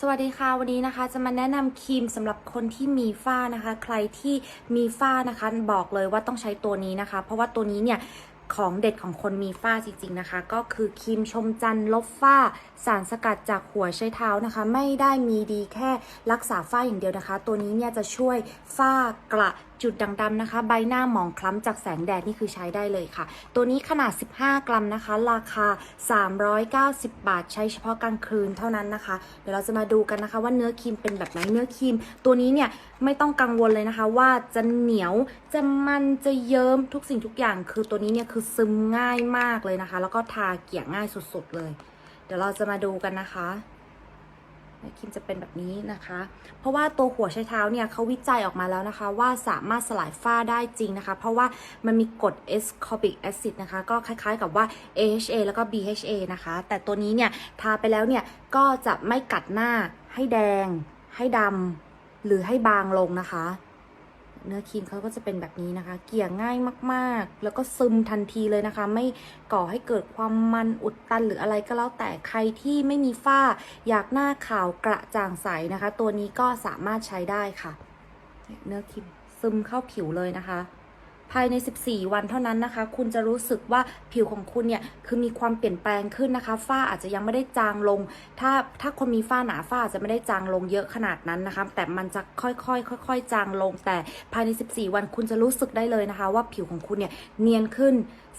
สวัสดีค่ะวันนี้นะคะจะมาแนะนำครีมสำหรับคนที่มีฝ้านะคะ ใครที่มีฝ้านะคะบอกเลยว่าต้องใช้ตัวนี้นะคะ เพราะว่าตัวนี้เนี่ยของเด็ดของคนมีฝ้าจริงๆนะคะ ก็คือครีมชมจันทร์ลบฝ้า สารสกัดจากหัวไชเท้านะคะ ไม่ได้มีดีแค่รักษาฝ้าอย่างเดียวนะคะ ตัวนี้เนี่ยจะช่วยฝ้ากระจุดด่างดำนะคะ ใบหน้าหมองคล้ำจากแสงแดดนี่คือใช้ได้เลยค่ะ ตัวนี้ขนาด 15 กรัมนะคะ ราคา 390 บาท ใช้เฉพาะกลางคืนเท่านั้นนะคะ เดี๋ยวเราจะมาดูกันนะคะว่าเนื้อครีมเป็นแบบไหนเนื้อครีม ตัวนี้เนี่ยไม่ต้องกังวลเลยนะคะ ว่าจะเหนียวจะมันจะเยิ้มทุกสิ่งทุกอย่าง คือตัวนี้เนี่ยคือซึมง่ายมากเลยนะคะ แล้วก็ทาเกี่ยง่ายสุดๆเลย เดี๋ยวเราจะมาดูกันนะคะ คิมจะเป็นแบบนี้นะคะ เพราะว่าตัวหัวไชเท้าเนี่ยเขาวิจัยออกมาแล้วนะคะ ว่าสามารถสลายฝ้าได้จริงนะคะ เพราะว่ามันมีกรด ascorbic acid นะคะ ก็คล้ายๆกับว่า AHA แล้วก็ BHA นะคะ แต่ตัวนี้เนี่ยทาไปแล้วเนี่ยก็จะไม่กัดหน้าให้แดง ให้ดำหรือให้บางลงนะคะ เนื้อครีมเขาก็จะเป็นแบบนี้นะคะ เกี่ยง่ายมากๆ แล้วก็ซึมทันทีเลยนะคะ ไม่ก่อให้เกิดความมันอุดตันหรืออะไรก็แล้วแต่ใครที่ไม่มีฝ้า อยากหน้าขาวกระจ่างใสนะคะ ตัวนี้ก็สามารถใช้ได้ค่ะ เนื้อครีมซึมเข้าผิวเลยนะคะ ภายใน 14 วันเท่านั้นนะคะ คุณจะรู้สึกว่าผิวของคุณเนี่ยคือมีความเปลี่ยนแปลงขึ้นนะคะ ฝ้าอาจจะยังไม่ได้จางลง ถ้าถ้าคนมีฝ้าหนาฝ้าอาจจะไม่ได้จางลงเยอะขนาดนั้นนะคะ แต่มันจะค่อยๆค่อย ๆ จางลง แต่ภายใน 14 วันคุณจะรู้สึกได้เลยนะคะ ว่าผิวของคุณเนี่ยเนียนขึ้น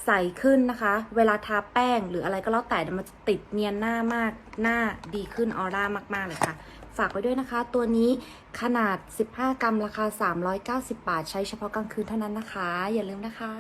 ใสขึ้นนะคะ เวลาทาแป้งหรืออะไรก็แล้วแต่มันจะติดเนียนหน้ามากหน้าดีขึ้นออร่ามากๆเลยค่ะ ฝากไว้ด้วยนะคะ ตัวนี้ ขนาด 15 กรัมราคา 390 บาท ใช้เฉพาะกลางคืนเท่านั้นนะคะ อย่าลืมนะคะ